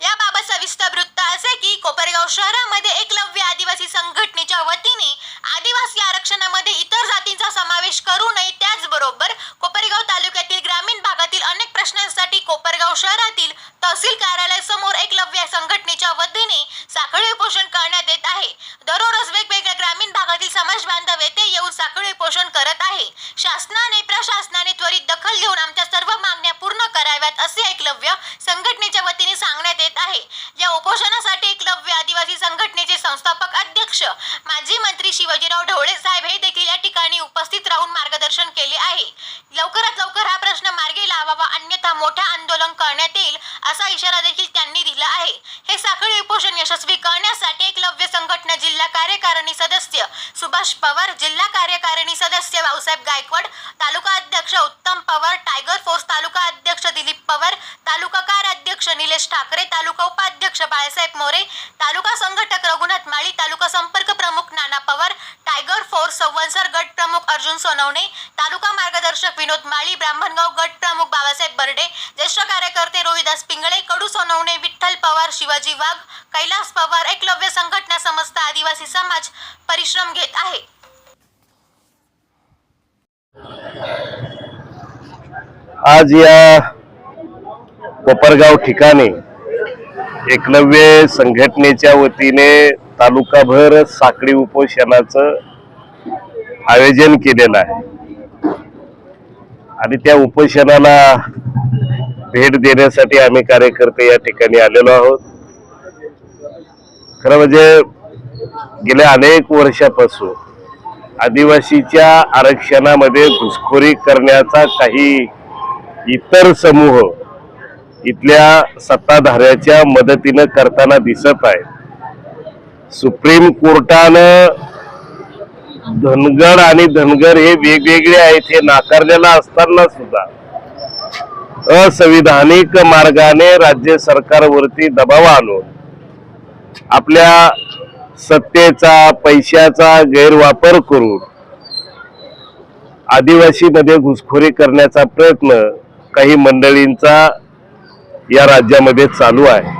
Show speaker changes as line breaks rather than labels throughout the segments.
याबाबत सविस्तर वृत्त असे की कोपरगाव शहरामध्ये एकलव्य आदिवासी संघटनेच्या वतीने आदिवासी आरक्षणामध्ये इतर जातींचा समावेश करू नये त्याचबरोबर कोपरगाव तालुक्यातील ग्रामीण भागातील अनेक प्रश्नांसाठी कोपरगाव शहरातील तहसील कार्यालयासमोर एकलव्य संघटनेच्या वतीने साखळी उपोषण करण्यात येत आहे दररोज वेगवेगळ्या ग्रामीण भागातील समाज बांधव येथे येऊन साखळी उपोषण करत आहे शासनाने प्रशासनाने त्वरित दखल घेऊन आमच्या सर्व मागण्या पूर्ण कराव्यात असे एकलव्य संघटनेच्या वतीने सांगण्यात येत आहे या उपोषणासाठी एकलव्य आदिवासी संघटनेचे संस्थापक अध्यक्ष माजी मंत्री शिवाजीराव ढवळे साहेब हे देखील या ठिकाणी उपस्थित राहून मार्गदर्शन केले आहे. लवकरात लवकर हा प्रश्न मार्गी लावावा अन्यथा मोठा आंदोलन करण्यात येईल असा इशारा देखील त्यांनी दिला आहे. हे साखळी उपोषण यशस्वी करण्यासाठी एकलव्य संघटना जिल्हा कार्यकारिणी सदस्य सुभाष पवार जिल्हा कार्यकारिणी सदस्य भाऊसाहेब गायकवाड तालुका अध्यक्ष उत्तम पवार टायगर फोर्स तालुका अध्यक्ष दिलीप पवार तालुका अध्यक्ष निलेश ठाकरे तालुका उपाध्यक्ष बाळासाहेब मोरे तालुका संघटक रघुनाथ माळी तालुका संपर्क प्रमुख नाना पवार टायगर फोर्स संवत्सर गट प्रमुख अर्जुन सोनवणे तालुका मार्गदर्शक विनोद माळी ब्राह्मणगाव गट प्रमुख बाबासाहेब बर्डे ज्येष्ठ कार्यकर्ते रोहिदास पिंगळे कडू सोनवणे विठ्ठल पवार शिवाजी वाघ कैलास पवार एकलव्य संघटना समस्त आदिवासी समाज परिश्रम घेत आहे.
आज या कोपरगाव ठिकाणी एकलव्य संघटनेच्या वतीने तालुकाभर साखळी उपोषणाचं आयोजन केलेलं आहे. आणि त्या उपोषणाला भेट देण्यासाठी आम्ही कार्यकर्ते या ठिकाणी आलेलो आहोत. खरं म्हणजे गेल्या अनेक वर्षापासून आदिवासीच्या आरक्षणामध्ये घुसखोरी करण्याचा काही इतर समूह इथल्या सत्ताधाऱ्याच्या मदतीनं करताना दिसत आहे सुप्रीम कोर्टानं धनगड आणि धनगर हे वेगवेगळे आहेत हे नाकारलेलं असताना सुद्धा असंविधानिक मार्गाने राज्य सरकारवरती दबाव आणून आपल्या सत्तेचा पैशाचा गैरवापर करून आदिवासीमध्ये घुसखोरी करण्याचा प्रयत्न काही मंडळींचा या राज्यामध्ये चालू आहे.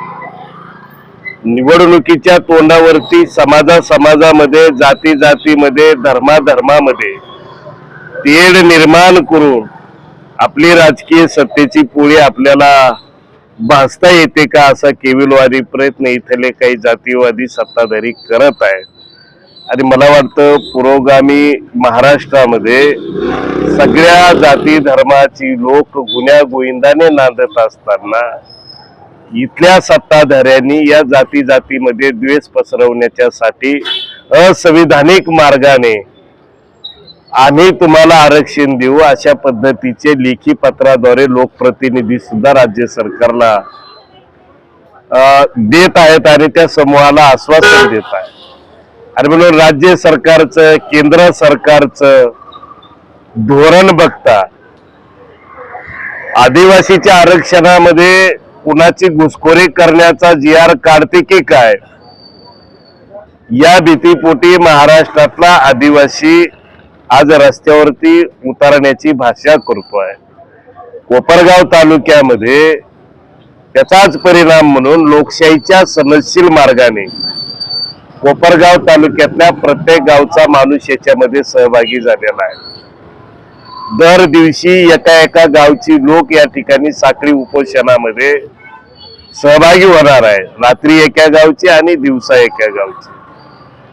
निवडणुकीच्या तोंडावरती समाजा समाजामध्ये जाती जातीमध्ये धर्माधर्मामध्ये तेढ निर्माण करून आपली राजकीय सत्तेची पोळी आपल्याला भासता येते का असा केविलवादी प्रयत्न इथले काही जातीवादी सत्ताधारी करत आहेत. आणि मला वाटतं पुरोगामी महाराष्ट्रामध्ये सगळ्या जाती धर्माची लोक गुन्ह्या गोविंदाने नांदत असताना इथल्या सत्ताधाऱ्यांनी या जाती जातीमध्ये द्वेष पसरवण्याच्यासाठी असंविधानिक मार्गाने आम्ही तुम्हाला आरक्षण देऊ अशा पद्धतीचे लेखी पत्राद्वारे लोकप्रतिनिधी सुद्धा राज्य सरकारला देत आहेत आणि त्या समूहाला आश्वासन देत आहेत. आणि म्हणून राज्य सरकारचं केंद्र सरकारचं धोरण बघता आदिवासीच्या आरक्षणामध्ये कुणाची घुसखोरी करण्याचा जी आर काढते की काय? या भीतीपोटी महाराष्ट्रातला आदिवासी आज रस्त्यावरती उतरण्याची भाषा करतोय. कोपरगाव तालुक्यामध्ये त्याचाच परिणाम म्हणून लोकशाहीच्या सनदशील मार्गाने कोपरगाव तालुक्यातल्या प्रत्येक गावचा माणूस याच्यामध्ये सहभागी झालेला आहे. दर दिवशी एका एका गावची लोक या ठिकाणी साखळी उपोषणामध्ये सहभागी होणार आहे. रात्री एका गावची आणि दिवसा एका गावची.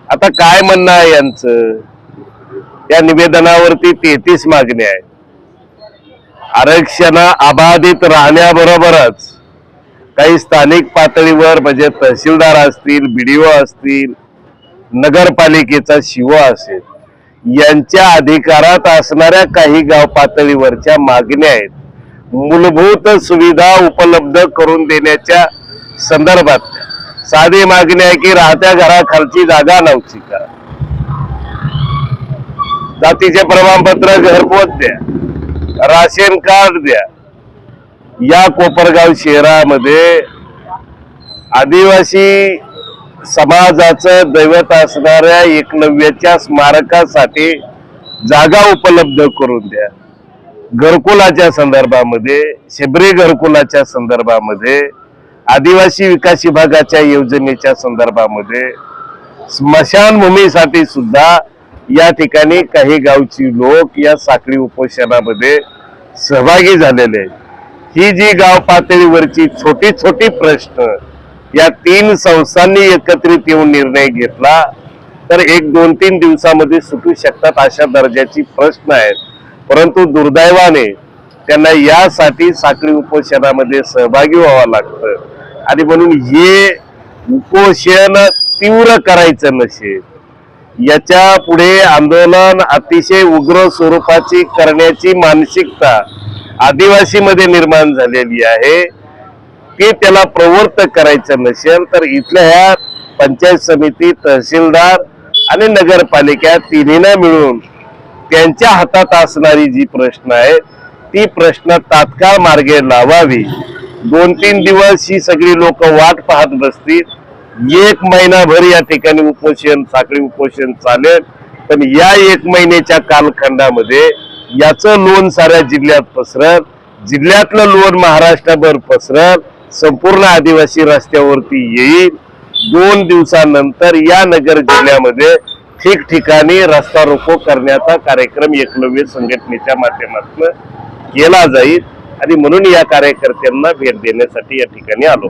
आता काय म्हणणं आहे यांचं? या निवेदनावरती तेहतीस मागण्या आहेत. आरक्षण अबाधित राहण्याबरोबरच काही स्थानिक पातळीवर म्हणजे तहसीलदार असतील बीडीओ असतील नगरपालिकेचा शिव असेल यांच्या अधिकारात असणाऱ्या काही गाव पातळीवरच्या मागण्या आहेत. मूलभूत सुविधा उपलब्ध करून देण्याच्या संदर्भात साधी मागणी आहे की राहत्या घराखालची जागा नव्हती. करा जातीचे प्रमाणपत्र घरपोच द्या. राशन कार्ड द्या. या कोपरगाव शहरामध्ये आदिवासी समाजाचं दैवत असणाऱ्या एकलव्याच्या स्मारकासाठी जागा उपलब्ध करून द्या. घरकुलाच्या संदर्भामध्ये शबरी घरकुलाच्या संदर्भामध्ये आदिवासी विकास विभागाच्या योजनेच्या संदर्भामध्ये स्मशानभूमीसाठी सुद्धा या ठिकाणी काही गावची लोक या साखळी उपोषणामध्ये सहभागी झालेले आहेत. ही जी गाव पातळीवरची छोटी छोटी प्रश्न या तीन संस्थांनी एकत्रित येऊन निर्णय घेतला तर एक दोन तीन दिवसामध्ये सुटू शकतात अशा दर्जाची प्रश्न आहेत. परंतु दुर्दैवाने त्यांना यासाठी साखळी उपोषणामध्ये सहभागी व्हावं लागतं. आणि म्हणून हे उपोषण तीव्र करायचं नसेल. याच्यापुढे आंदोलन अतिशय उग्र स्वरूपाची करण्याची मानसिकता आदिवासीमध्ये निर्माण झालेली आहे. ती त्याला प्रवृत्त करायचं नसेल तर इथल्या ह्या पंचायत समिती तहसीलदार आणि नगरपालिका तिन्हीनं मिळून त्यांच्या हातात असणारी जी प्रश्न आहे ती प्रश्न तात्काळ मार्गे लावावी. दोन तीन दिवस ही सगळी लोक वाट पाहत बसतील. एक महिनाभर या ठिकाणी उपोषण साखळी उपोषण चालेल. पण या एक महिन्याच्या कालखंडामध्ये याचं लोन साऱ्या जिल्ह्यात पसरल. जिल्ह्यातलं लोन महाराष्ट्रभर पसरल. संपूर्ण आदिवासी रस्त्यावरती येईल. दोन दिवसानंतर या नगर जिल्ह्यामध्ये ठिकठिकाणी रस्ता रोको करण्याचा कार्यक्रम एकलव्य संघटनेच्या माध्यमातून केला जाईल. आणि म्हणून या कार्यकर्त्यांना भेट देण्यासाठी या ठिकाणी आलो.